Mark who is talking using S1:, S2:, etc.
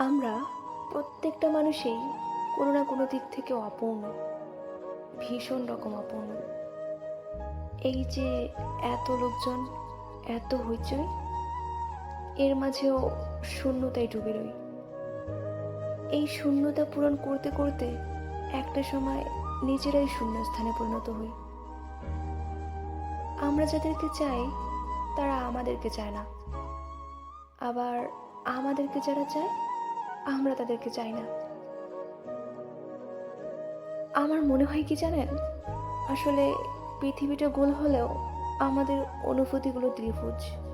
S1: আমরা প্রত্যেকটা মানুষেই কোনো না কোনো দিক থেকে অপূর্ণ, ভীষণ রকম অপূর্ণ। এই যে এত লোকজন, এত হইচই, এর মাঝেও শূন্যতায় ডুবে রই। এই শূন্যতা পূরণ করতে করতে একটা সময় নিজেরাই শূন্যস্থানে পরিণত হই। আমরা যাদেরকে চাই, তারা আমাদেরকে চায় না। আবার আমাদেরকে যারা চায় আমরা তাদেরকে চাই না। আমার মনে হয় কি জানেন? আসলে পৃথিবীটা গোল হলেও আমাদের অনুভূতিগুলো ত্রিভুজ